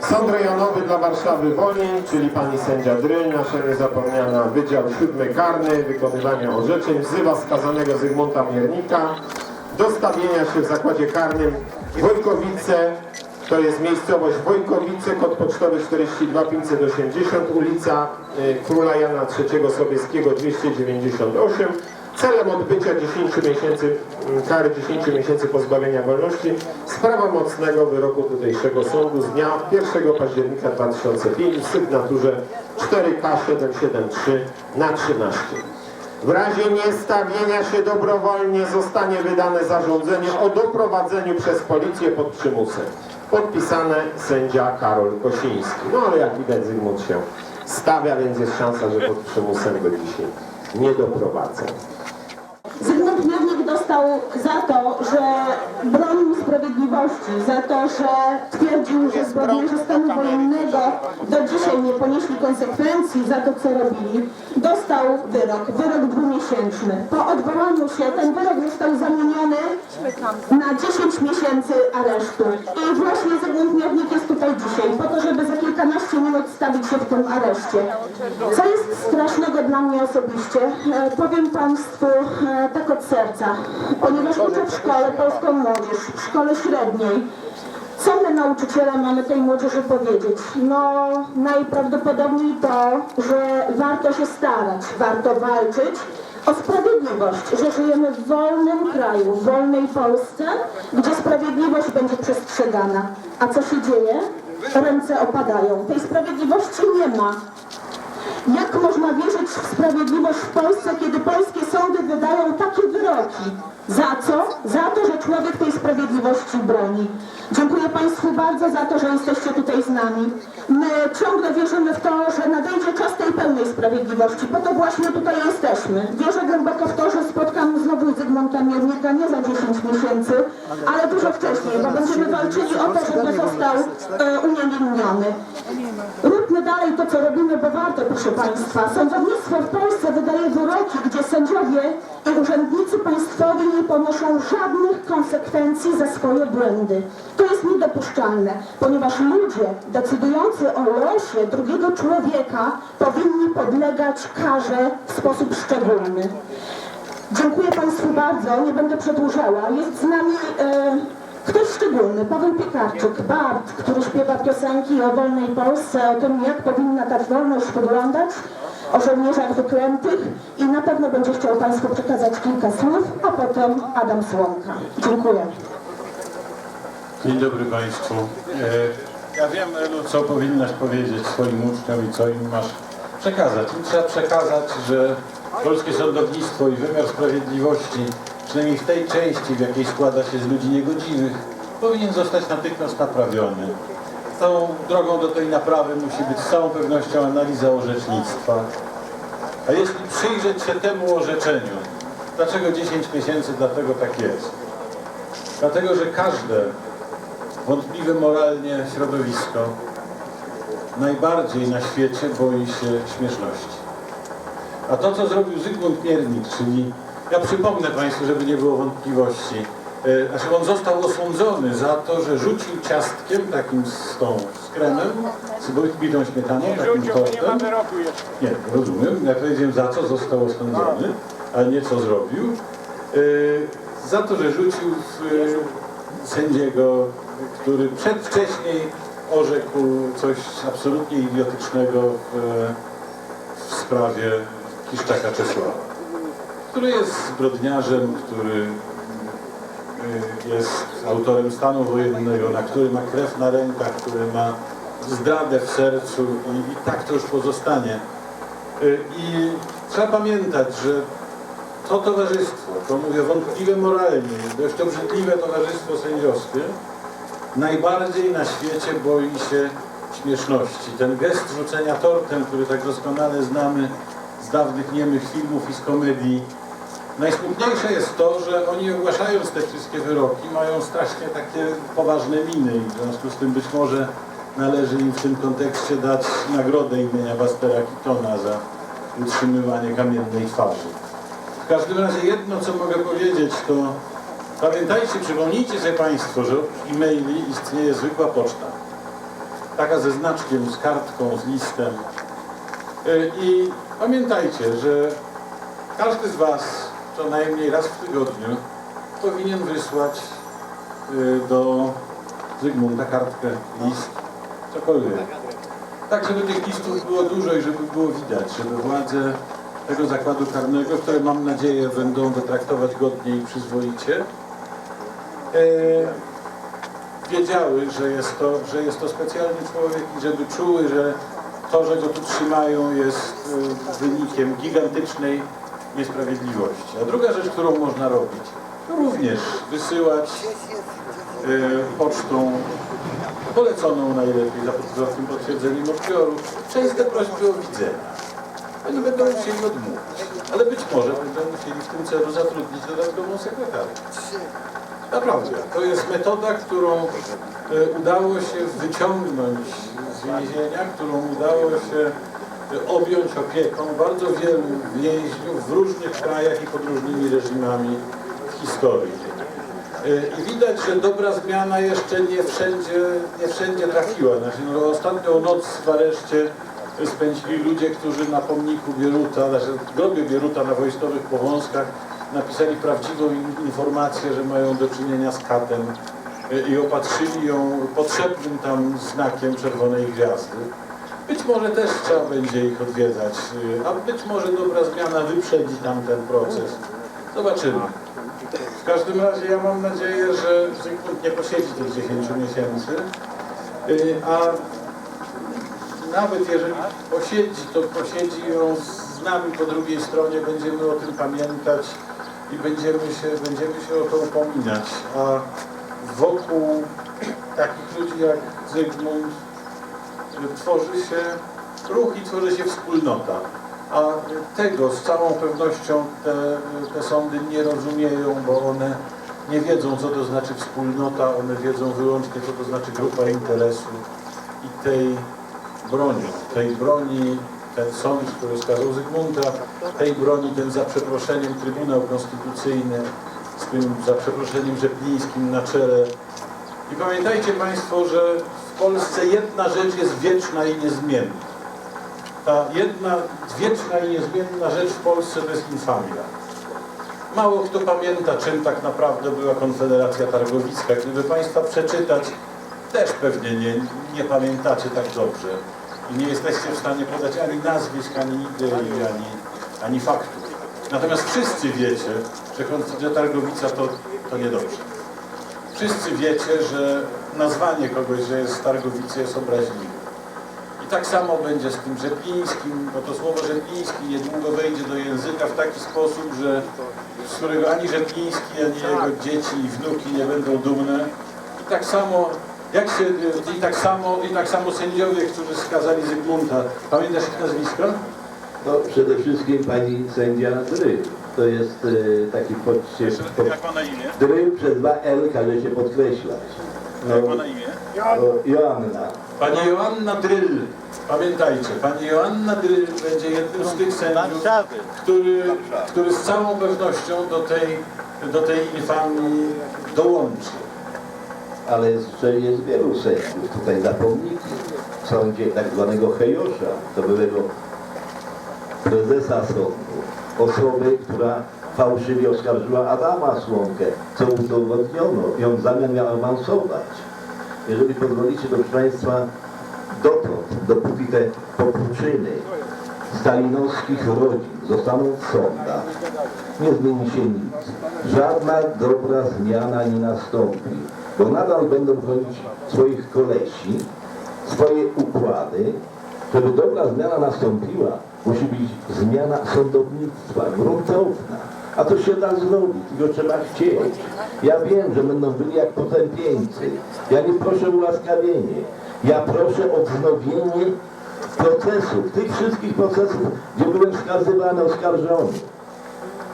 Sąd rejonowy dla Warszawy Wolin, czyli pani sędzia Dryl, nasza niezapomniana Wydział Siódmy Karny, wykonywania orzeczeń, wzywa skazanego Zygmunta Miernika do stawienia się w zakładzie karnym Wojkowice, to jest miejscowość Wojkowice, kod pocztowy 42 580, ulica y, Króla Jana III Sobieskiego 298, celem odbycia 10 miesięcy, mm, kary 10 miesięcy pozbawienia wolności z prawomocnego wyroku tutejszego sądu z dnia 1 października 2005 w sygnaturze 4K773 na 13. W razie niestawienia się dobrowolnie zostanie wydane zarządzenie o doprowadzeniu przez policję pod przymusem. Podpisane sędzia Karol Kosiński. No ale jak widać Zygmunt się stawia, więc jest szansa, że pod przymusem go dzisiaj nie doprowadzą. Za to, że bronił sprawiedliwości, za to, że twierdził, że zbrodniarze stanu wojennego do dzisiaj nie ponieśli konsekwencji za to, co robili. Dostał wyrok, wyrok dwumiesięczny. Po odwołaniu się ten wyrok został zamieniony na 10 miesięcy aresztu. I właśnie Miernik jest tutaj dzisiaj, po to, żeby za kilkanaście minut stawić się w tym areszcie. Co jest strasznego dla mnie osobiście, e, powiem Państwu e, tak od serca, ponieważ uczę w szkole polską młodzież, w szkole średniej. Co my nauczyciele mamy tej młodzieży powiedzieć? No najprawdopodobniej to, że warto się starać, warto walczyć o sprawiedliwość, że żyjemy w wolnym kraju, w wolnej Polsce, gdzie sprawiedliwość będzie przestrzegana. A co się dzieje? Ręce opadają. Tej sprawiedliwości nie ma. Jak można wierzyć w sprawiedliwość w Polsce, kiedy polskie sądy wydają takie wyroki? Za co? Za to, że człowiek tej sprawiedliwości broni. Dziękuję Państwu bardzo za to, że jesteście tutaj z nami. My ciągle wierzymy w to, że nadejdzie czas tej pełnej sprawiedliwości. Po to właśnie tutaj jesteśmy. Wierzę głęboko w to, że spotkam znowu Zygmunta Miernika nie za 10 miesięcy, ale dużo wcześniej, bo będziemy walczyli o to, żeby został e, uniewinniony. Róbmy dalej to, co robimy, bo warto, proszę Państwa. Sądownictwo w Polsce wydaje wyroki, gdzie sędziowie i urzędnicy państwowi nie ponoszą żadnych konsekwencji za swoje błędy. To jest niedopuszczalne, ponieważ ludzie decydujący o losie drugiego człowieka powinni podlegać karze w sposób szczególny. Dziękuję Państwu bardzo, nie będę przedłużała. Jest z nami e, ktoś szczególny, Paweł Piekarczyk, Bart, który śpiewa piosenki o wolnej Polsce, o tym jak powinna ta wolność wyglądać, o żołnierzach wyklętych i na pewno będzie chciał Państwu przekazać kilka słów, a potem Adam Słomka. Dziękuję. Dzień dobry Państwu. E, Ja wiem, Elu, co powinnaś powiedzieć swoim uczniom i co im masz przekazać. Im trzeba przekazać, że polskie sądownictwo i wymiar sprawiedliwości, przynajmniej w tej części, w jakiej składa się z ludzi niegodziwych, powinien zostać natychmiast naprawiony. Całą drogą do tej naprawy musi być z całą pewnością analiza orzecznictwa. A jeśli przyjrzeć się temu orzeczeniu, dlaczego 10 miesięcy, dlatego tak jest. Dlatego, że każde wątpliwe moralnie środowisko najbardziej na świecie boi się śmieszności. A to, co zrobił Zygmunt Miernik, czyli, ja przypomnę Państwu, żeby nie było wątpliwości, e, znaczy on został osądzony za to, że rzucił ciastkiem takim z tą, z kremem, z bitą śmietaną, takim tortem. Nie, rozumiem. Ja powiedziałem za co został osądzony, ale nie co zrobił. E, za to, że rzucił e, sędziego, który przedwcześniej orzekł coś absolutnie idiotycznego w, w sprawie Kiszczaka Czesława, który jest zbrodniarzem, który y, jest autorem stanu wojennego, na który ma krew na rękach, który ma zdradę w sercu i, i tak to już pozostanie. Y, I trzeba pamiętać, że to towarzystwo, to mówię wątpliwe moralnie, dość obrzydliwe towarzystwo sędziowskie, najbardziej na świecie boi się śmieszności. Ten gest rzucenia tortem, który tak doskonale znamy z dawnych niemych filmów i z komedii. Najsmutniejsze jest to, że oni ogłaszając te wszystkie wyroki mają strasznie takie poważne miny i w związku z tym być może należy im w tym kontekście dać nagrodę imienia Bastera Kitona za utrzymywanie kamiennej twarzy. W każdym razie jedno, co mogę powiedzieć, to Pamiętajcie, przypomnijcie sobie Państwo, że w e-maili istnieje zwykła poczta. Taka ze znaczkiem, z kartką, z listem. Y, I pamiętajcie, że każdy z Was co najmniej raz w tygodniu powinien wysłać y, do Zygmunta kartkę, list, cokolwiek. Tak, żeby tych listów było dużo i żeby było widać, żeby władze tego zakładu karnego, które mam nadzieję będą wytraktować godnie i przyzwoicie, e, wiedziały, że jest, to, że jest to specjalny człowiek i żeby czuły, że to, że go tu trzymają jest e, wynikiem gigantycznej niesprawiedliwości. A druga rzecz, którą można robić, to również wysyłać e, pocztą poleconą najlepiej za tym potwierdzeniem odbioru, częste prośby o widzenia. Oni będą musieli odmówić, ale być może będą musieli w tym celu zatrudnić dodatkową sekretarkę. Naprawdę, to jest metoda, którą e, udało się wyciągnąć z więzienia, którą udało się objąć opieką bardzo wielu więźniów w różnych krajach i pod różnymi reżimami w historii. E, I widać, że dobra zmiana jeszcze nie wszędzie, nie wszędzie trafiła. Znaczy, no, ostatnią noc w areszcie spędzili ludzie, którzy na pomniku Bieruta, znaczy w grobie Bieruta na wojskowych powązkach napisali prawdziwą in- informację, że mają do czynienia z katem e, i opatrzyli ją potrzebnym tam znakiem czerwonej gwiazdy. Być może też trzeba będzie ich odwiedzać, e, a być może dobra zmiana wyprzedzi tam ten proces. Zobaczymy. W każdym razie ja mam nadzieję, że Zygmunt nie posiedzi tych 10 miesięcy, y, a nawet jeżeli posiedzi, to posiedzi ją z nami po drugiej stronie, będziemy o tym pamiętać i będziemy się, będziemy się o to upominać, a wokół takich ludzi jak Zygmunt y, tworzy się ruch i tworzy się wspólnota. A tego z całą pewnością te, te sądy nie rozumieją, bo one nie wiedzą, co to znaczy wspólnota, one wiedzą wyłącznie, co to znaczy grupa interesu i tej broni, tej broni ten sąd, który skazał Zygmunta, tej broni ten za przeproszeniem Trybunał Konstytucyjny, z tym za przeproszeniem Rzeplińskim na czele. I pamiętajcie Państwo, że w Polsce jedna rzecz jest wieczna i niezmienna ta jedna wieczna i niezmienna rzecz w Polsce to jest infamia. Mało kto pamięta, czym tak naprawdę była Konfederacja Targowicka. Gdyby Państwa przeczytać, też pewnie nie, nie pamiętacie tak dobrze. I nie jesteście w stanie podać ani nazwisk, ani idei, ani, ani faktów. Natomiast wszyscy wiecie, że Konfederacja Targowica to, to niedobrze. Wszyscy wiecie, że nazwanie kogoś, że jest z Targowicy jest obraźliwe. I tak samo będzie z tym Rzeplińskim, bo to słowo Rzepliński niedługo wejdzie do języka w taki sposób, że z którego ani Rzepliński, ani jego dzieci i wnuki nie będą dumne. I tak samo, jak się, i tak samo, i tak samo sędziowie, którzy skazali Zygmunta. Pamiętasz ich nazwisko? No przede wszystkim pani sędzia Dry. To jest e, taki podciek. Pod, Jak ma na imię? Dry przez dwa L każe się podkreślać. No, Jak ma na imię? o, Joanna. Pani Joanna Dryl. Pamiętajcie, pani Joanna Dryl będzie jednym z tych sędziów, który, który z całą pewnością do tej, do tej infamii dołączy. Ale jeszcze jest wielu sędziów. Tutaj zapomnijcie. W sądzie tak zwanego Hejosza, to byłego prezesa sądu. Osoby, która fałszywie oskarżyła Adama Słomkę, co udowodniono. I on w zamian miał awansować. Jeżeli pozwolicie, proszę Państwa, dotąd, dopóki te popłuczyny stalinowskich rodzin zostaną w sądach, nie zmieni się nic. Żadna dobra zmiana nie nastąpi, bo nadal będą bronić swoich kolesi, swoje układy. Żeby dobra zmiana nastąpiła, musi być zmiana sądownictwa, gruntowna. A to się da zrobić, tylko trzeba chcieć. Ja wiem, że będą byli jak potępieńcy. Ja nie proszę o ułaskawienie. Ja proszę o wznowienie procesów, tych wszystkich procesów, gdzie byłem skazywany, oskarżony.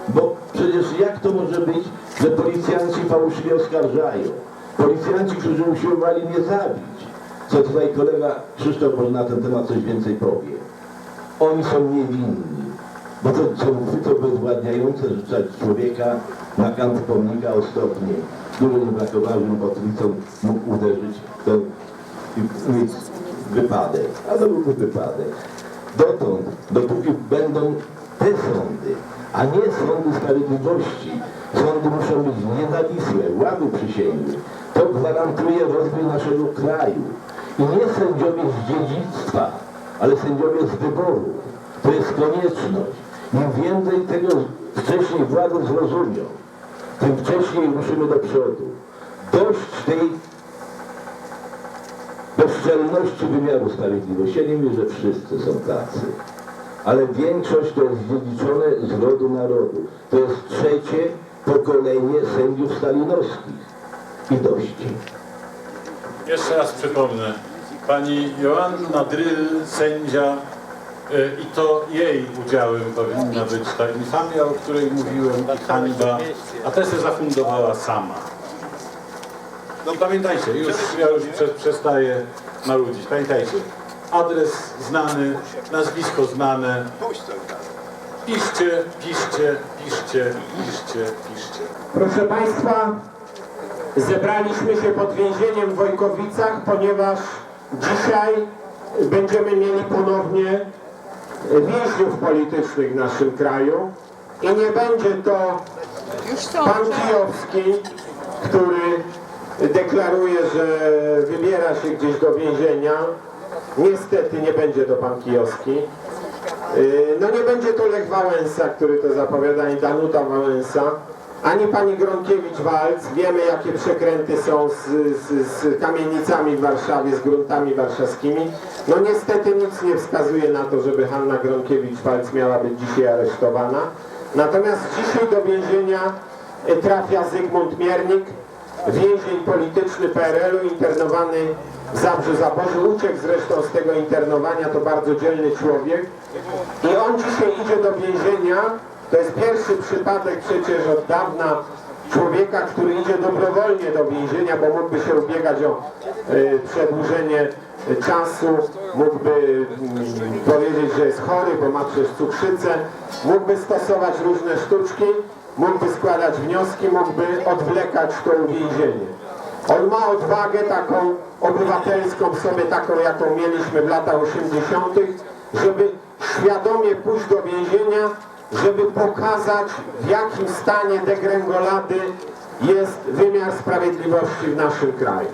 Bo przecież jak to może być, że policjanci fałszywie oskarżają? Policjanci, którzy usiłowali mnie zabić. Co tutaj kolega Krzysztof może na ten temat coś więcej powie. Oni są niewinni, bo to chwyto bezwładniające życzać człowieka na kant pomnika ostatni. Dużo nie brakowało, że kotwicą mógł uderzyć i mieć wypadek. A to byłby wypadek. Dotąd, dopóki będą te sądy, a nie sądy sprawiedliwości, sądy muszą być niezawisłe, ładu przysięgły. To gwarantuje rozwój naszego kraju. I nie sędziowie z dziedzictwa, ale sędziowie z wyboru. To jest konieczność. Im więcej tego wcześniej władze zrozumią, tym wcześniej ruszymy do przodu. Dość tej bezczelności wymiaru sprawiedliwości. Ja nie mówię, że wszyscy są tacy, ale większość to jest dziedziczone z rodu narodu. To jest trzecie pokolenie sędziów stalinowskich. I dość. Jeszcze raz przypomnę. Pani Joanna Dryl, sędzia, i to jej udziałem powinna być ta infamia, o której mówiłem, i hańba, a tę się zafundowała sama. No pamiętajcie, już, ja już prze, przestaję marudzić, pamiętajcie, adres znany, nazwisko znane, piszcie, piszcie, piszcie, piszcie, piszcie. Proszę Państwa, zebraliśmy się pod więzieniem w Wojkowicach, ponieważ dzisiaj będziemy mieli ponownie więźniów politycznych w naszym kraju i nie będzie to pan Kijowski, który deklaruje, że wybiera się gdzieś do więzienia. Niestety nie będzie to pan Kijowski. Yy, No nie będzie to Lech Wałęsa, który to zapowiada, ani Danuta Wałęsa, ani pani Gronkiewicz-Walc. Wiemy, jakie przekręty są z, z, z kamienicami w Warszawie, z gruntami warszawskimi. No niestety nic nie wskazuje na to, żeby Hanna Gronkiewicz-Walc miała być dzisiaj aresztowana. Natomiast dzisiaj do więzienia y, trafia Zygmunt Miernik, więzień polityczny PRL-u, internowany w Zabrzu Zaborzu. Uciekł zresztą z tego internowania, to bardzo dzielny człowiek. I on dzisiaj idzie do więzienia. To jest pierwszy przypadek przecież od dawna człowieka, który idzie dobrowolnie do więzienia, bo mógłby się ubiegać o y, przedłużenie y, czasu, mógłby mm, powiedzieć, że jest chory, bo ma przecież cukrzycę, mógłby stosować różne sztuczki, mógłby składać wnioski, mógłby odwlekać to uwięzienie. On ma odwagę taką obywatelską w sobie, taką jaką mieliśmy w latach 80., żeby świadomie pójść do więzienia, żeby pokazać w jakim stanie degrengolady jest wymiar sprawiedliwości w naszym kraju.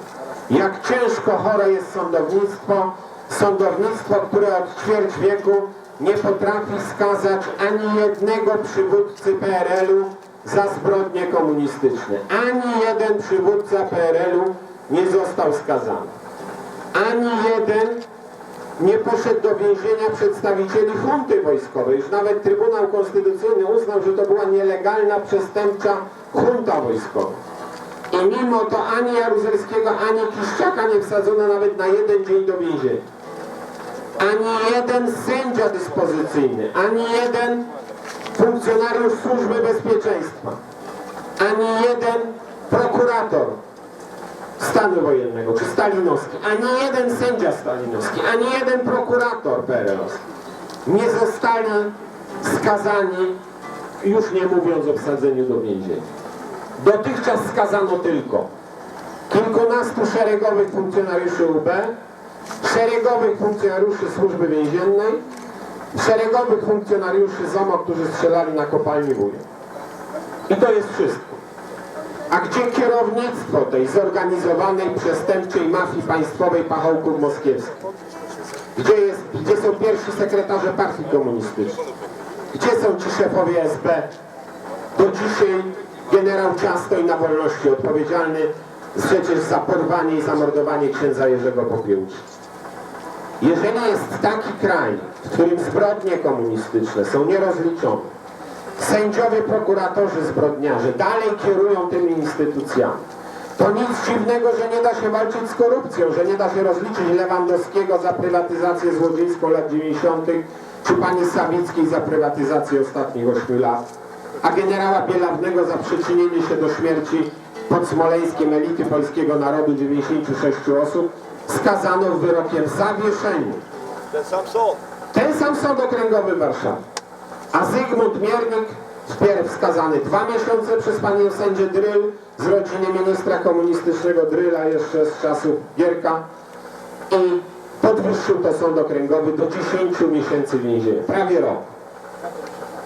Jak ciężko chore jest sądownictwo, sądownictwo, które od ćwierć wieku nie potrafi skazać ani jednego przywódcy PRL-u za zbrodnie komunistyczne. Ani jeden przywódca PRL-u nie został skazany. Ani jeden nie poszedł do więzienia przedstawicieli hunty wojskowej. Już nawet Trybunał Konstytucyjny uznał, że to była nielegalna, przestępcza junta wojskowa. I mimo to ani Jaruzelskiego, ani Kiszczaka nie wsadzono nawet na jeden dzień do więzienia. Ani jeden sędzia dyspozycyjny, ani jeden funkcjonariusz służby bezpieczeństwa, ani jeden prokurator stanu wojennego, czy stalinowski, ani jeden sędzia stalinowski, ani jeden prokurator PRL-owski nie zostali skazani, już nie mówiąc o wsadzeniu do więzienia. Dotychczas skazano tylko kilkunastu szeregowych funkcjonariuszy UB, szeregowych funkcjonariuszy służby więziennej, szeregowych funkcjonariuszy ZOMO, którzy strzelali na kopalni Wuja. I to jest wszystko. A gdzie kierownictwo tej zorganizowanej przestępczej mafii państwowej pachołków moskiewskich? Gdzie, jest, gdzie są pierwsi sekretarze partii komunistycznej? Gdzie są ci szefowie SB? Do dzisiaj generał Ciasto i na wolności odpowiedzialny przecież za porwanie i zamordowanie księdza Jerzego Popiełuszy. Jeżeli jest taki kraj, w którym zbrodnie komunistyczne są nierozliczone, sędziowie, prokuratorzy, zbrodniarze dalej kierują tymi instytucjami, to nic dziwnego, że nie da się walczyć z korupcją, że nie da się rozliczyć Lewandowskiego za prywatyzację złodziejską lat 90., czy pani Sawickiej za prywatyzację ostatnich 8 lat, a generała Bielawnego za przyczynienie się do śmierci pod Smoleńskiem elity polskiego narodu 96 osób, skazano wyrokiem zawieszenia. Ten sam sąd. Ten sam sąd okręgowy w Warszawie. A Zygmunt Miernik Wpierw skazany dwa miesiące przez panią sędzię Dryl z rodziny ministra komunistycznego Dryla jeszcze z czasów Gierka i podwyższył to sąd okręgowy do 10 miesięcy więzienia, prawie rok.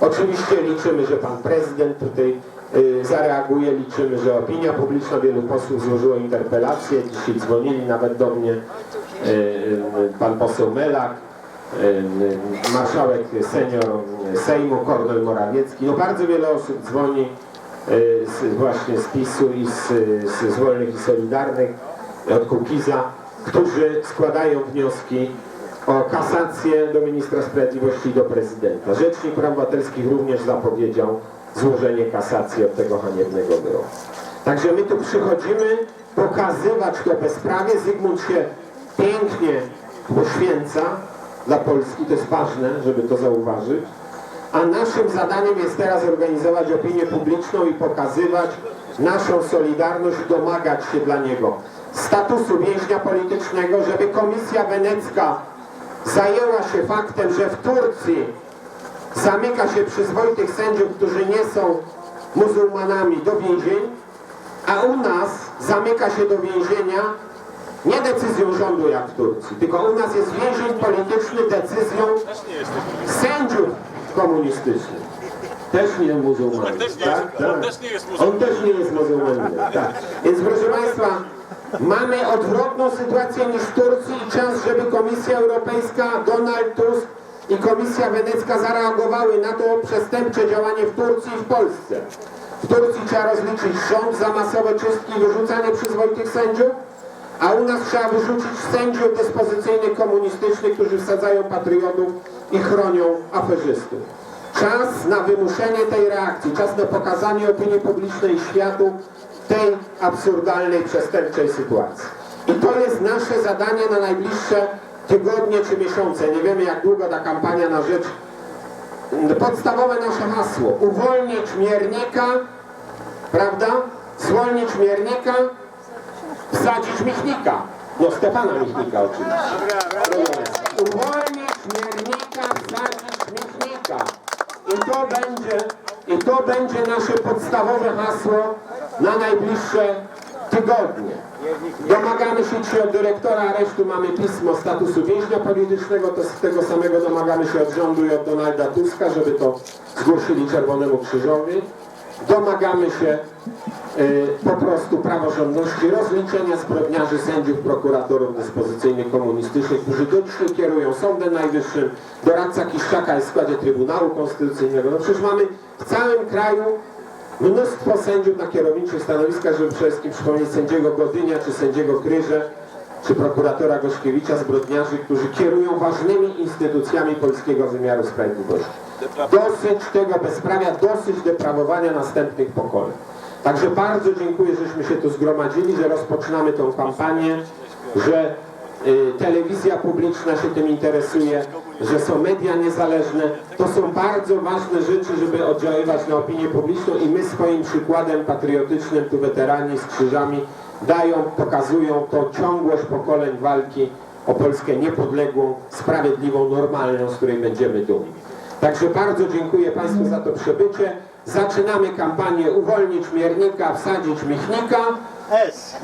Oczywiście liczymy, że pan prezydent tutaj y, zareaguje, liczymy, że opinia publiczna, wielu posłów złożyło interpelacje, dzisiaj dzwonili nawet do mnie y, y, pan poseł Melak, marszałek senior Sejmu, Kornel Morawiecki, no bardzo wiele osób dzwoni y, z, właśnie z PiSu i z, z, z Wolnych i Solidarnych, od Kukiza, którzy składają wnioski o kasację do ministra sprawiedliwości i do prezydenta. Rzecznik Praw Obywatelskich również zapowiedział złożenie kasacji od tego haniebnego wyroku. Także my tu przychodzimy pokazywać to bezprawie. Zygmunt się pięknie poświęca dla Polski, to jest ważne, żeby to zauważyć. A naszym zadaniem jest teraz organizować opinię publiczną i pokazywać naszą solidarność i domagać się dla niego statusu więźnia politycznego, żeby Komisja Wenecka zajęła się faktem, że w Turcji zamyka się przyzwoitych sędziów, którzy nie są muzułmanami do więzień, a u nas zamyka się do więzienia nie decyzją rządu jak w Turcji, tylko u nas jest więzień polityczny decyzją sędziów komunistycznych. Też nie muzułmanin. też nie tak? jest- tak. on też nie jest On też nie jest muzułmaninem. Tak. Więc proszę Państwa, mamy odwrotną sytuację niż w Turcji i czas, żeby Komisja Europejska, Donald Tusk i Komisja Wenecka zareagowały na to przestępcze działanie w Turcji i w Polsce. W Turcji trzeba rozliczyć rząd za masowe czystki i wyrzucanie przyzwoitych sędziów, a u nas trzeba wyrzucić sędziów dyspozycyjnych komunistycznych, którzy wsadzają patriotów i chronią aferzystów. Czas na wymuszenie tej reakcji, czas na pokazanie opinii publicznej światu tej absurdalnej, przestępczej sytuacji. I to jest nasze zadanie na najbliższe tygodnie czy miesiące. Nie wiemy jak długo ta kampania na rzecz podstawowe nasze hasło. Uwolnić miernika, prawda? Zwolnić miernika, wsadzić Michnika. No Stefana Michnika oczywiście. Uwolnić miernika, wsadzić Michnika. I to będzie, i to będzie nasze podstawowe hasło na najbliższe tygodnie. Domagamy się dzisiaj od dyrektora aresztu, mamy pismo statusu więźnia politycznego, to z tego samego domagamy się od rządu i od Donalda Tuska, żeby to zgłosili Czerwonemu Krzyżowi. Domagamy się y, po prostu praworządności, rozliczenia zbrodniarzy, sędziów, prokuratorów dyspozycyjnych komunistycznych, którzy do dzisiaj kierują Sądem Najwyższym. Doradca Kiszczaka jest w składzie Trybunału Konstytucyjnego. No przecież mamy w całym kraju mnóstwo sędziów na kierowniczych stanowiskach, żeby przede wszystkim przypomnieć sędziego Godynia, czy sędziego Kryże, czy prokuratora Gośkiewicza, zbrodniarzy, którzy kierują ważnymi instytucjami polskiego wymiaru sprawiedliwości. Dosyć tego bezprawia, dosyć deprawowania następnych pokoleń. Także bardzo dziękuję, żeśmy się tu zgromadzili, że rozpoczynamy tą kampanię, że y, telewizja publiczna się tym interesuje, że są media niezależne. To są bardzo ważne rzeczy, żeby oddziaływać na opinię publiczną i my swoim przykładem patriotycznym, tu weterani z krzyżami, dają, pokazują to ciągłość pokoleń walki o Polskę niepodległą, sprawiedliwą, normalną, z której będziemy dumni. Także bardzo dziękuję Państwu za to przybycie. Zaczynamy kampanię Uwolnić Miernika, Wsadzić Michnika.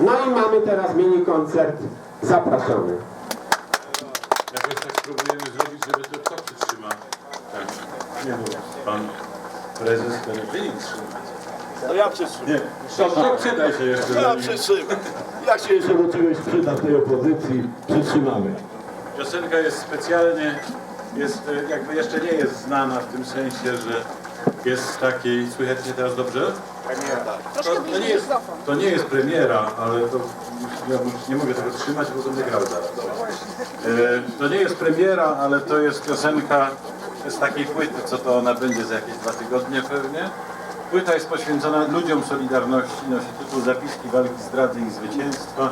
No i mamy teraz mini koncert. Zapraszamy. Jakoś tak spróbujemy zrobić, żeby to kto przytrzyma. Tak. Pan prezes ten wynik trzyma. To ja przytrzymam. Nie, to, to przydaj się jeszcze. Ja przytrzymam. Jak się jeszcze do czegoś przyda w tej opozycji, przytrzymamy. Piosenka jest specjalnie, jest e, jakby jeszcze nie jest znana w tym sensie, że jest z takiej, słychać mnie teraz dobrze? To, to, nie jest, to nie jest premiera, ale to ja nie mogę tego trzymać, bo będę grał zaraz. E, to nie jest premiera, ale to jest piosenka z takiej płyty, co to ona będzie za jakieś dwa tygodnie pewnie. Płyta jest poświęcona ludziom Solidarności, nosi tytuł Zapiski walki zdrady i zwycięstwa.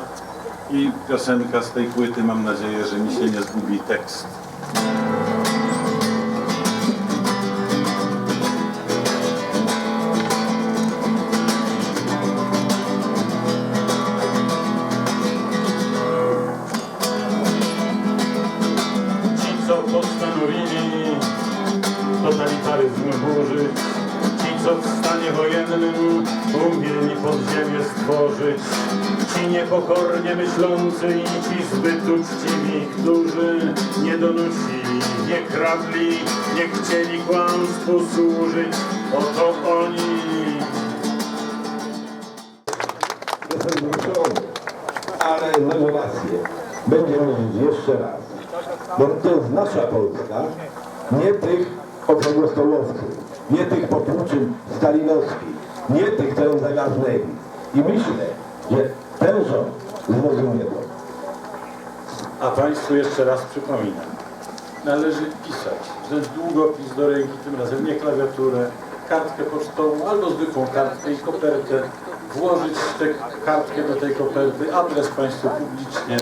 I piosenka z tej płyty, mam nadzieję, że mi się nie zgubi tekst. Podziemnym umieli podziemie stworzyć. Ci niepokornie myślący i ci zbyt uczciwi, którzy nie donusili, nie kradli, nie chcieli kłamstwu służyć. Oto oni. Ale mam rację. Będzie mówić jeszcze raz. Bo to jest nasza Polska, nie tych okrągłostołowców, nie tych popłuczyn stalinowskich, nie tych, co ją zagarnęli. I myślę, że ten rząd zrozumie to. A Państwu jeszcze raz przypominam, należy pisać, wziąć długopis do ręki, tym razem nie klawiaturę, kartkę pocztową albo zwykłą kartkę i kopertę, włożyć tę kartkę do tej koperty, adres Państwo publicznie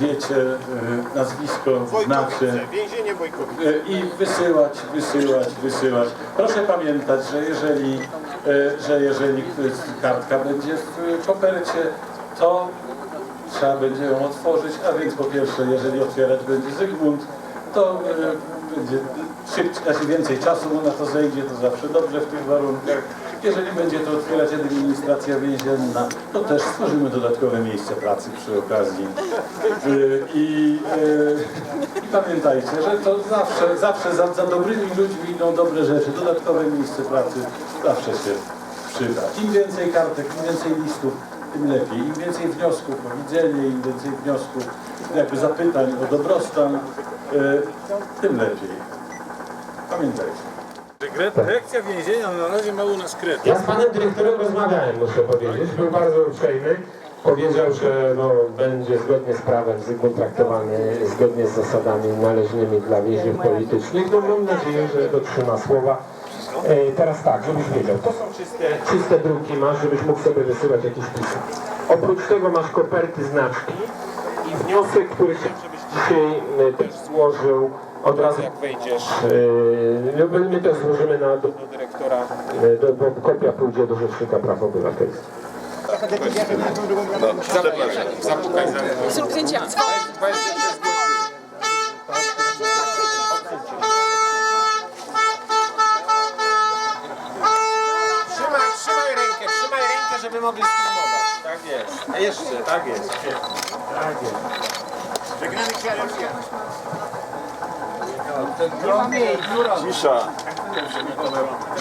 wiecie, e, nazwisko znacie e, i wysyłać, wysyłać, wysyłać. Proszę pamiętać, że jeżeli, że jeżeli kartka będzie w kopercie, to trzeba będzie ją otworzyć, a więc po pierwsze, jeżeli otwierać będzie Zygmunt, to e, będzie szybciej, znaczy więcej czasu mu na to zejdzie, to zawsze dobrze w tych warunkach. Jeżeli będzie to otwierać administracja więzienna, to też stworzymy dodatkowe miejsce pracy przy okazji. E, I, e, i pamiętajcie, że to zawsze, zawsze za, za dobrymi ludźmi idą dobre rzeczy. Dodatkowe miejsce pracy zawsze się przyda. Im więcej kartek, im więcej listów, tym lepiej. Im więcej wniosków o widzenie, im więcej wniosków, jakby zapytań o dobrostan, e, tym lepiej. Pamiętajcie. Dyrekcja więzienia na razie ma u nas kret. Ja z panem dyrektorem rozmawiałem, muszę powiedzieć. Był bardzo uprzejmy. Powiedział, że no, będzie zgodnie z prawem Zygmunt traktowany zgodnie z zasadami należnymi dla więźniów politycznych. No mam nadzieję, że dotrzyma słowa. E, teraz tak, żebyś wiedział, to są czyste, czyste druki masz, żebyś mógł sobie wysyłać jakieś pisma. Oprócz tego masz koperty, znaczki i wniosek, który żebyś dzisiaj e, też złożył od razu jak wejdziesz. E, my- my też złożymy na, do, do dyrektora, e, do, bo kopia pójdzie do Rzecznika Praw Obywatelskich. Zapukaj za Zrób zdjęcia. Trzymaj, trzymaj rękę, trzymaj rękę, żeby mogli sfilmować. Tak jest. A jeszcze, tak jest. Tak jest.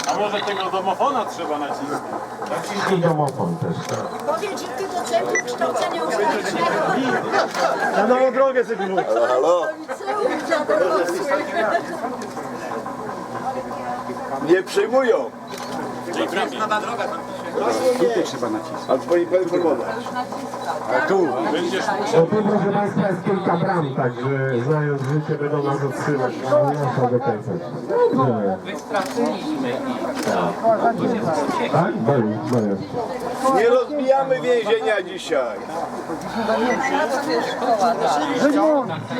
A może tego domofona trzeba nacisnąć? I domofon też, tak. Powiedz ty do Centrum Kształcenia Urzędniczego. Na nową drogę, Zygmunt. Halo, Nie przyjmują. A twoi poinformować. Będziesz No tu proszę Państwa jest kilka bram, także znając życie będą nas odsyłać. No nie muszę dokręcać. Dobrze. Tak? Boli, boli. Nie rozbijamy więzienia dzisiaj.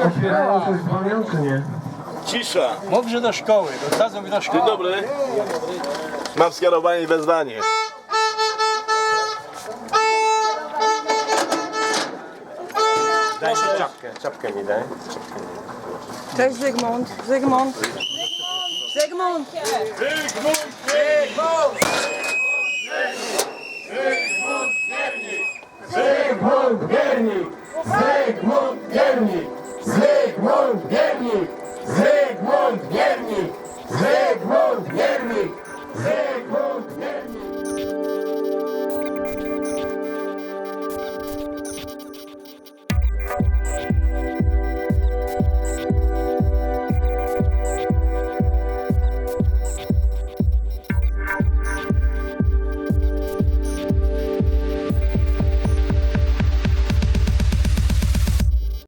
Otwierają coś dzwonią, czy nie? Cisza. Mówże do szkoły, mi do szkoły. Dzień dobry. Mam skierowanie i wezwanie. Proszę czapkę. Czapkę mi daj. Cześć Zygmunt, Zygmunt. Zygmunt! Zygmunt Giernik! Zygmunt Giernik! Zygmunt Giernik! Zygmunt Giernik! Zygmunt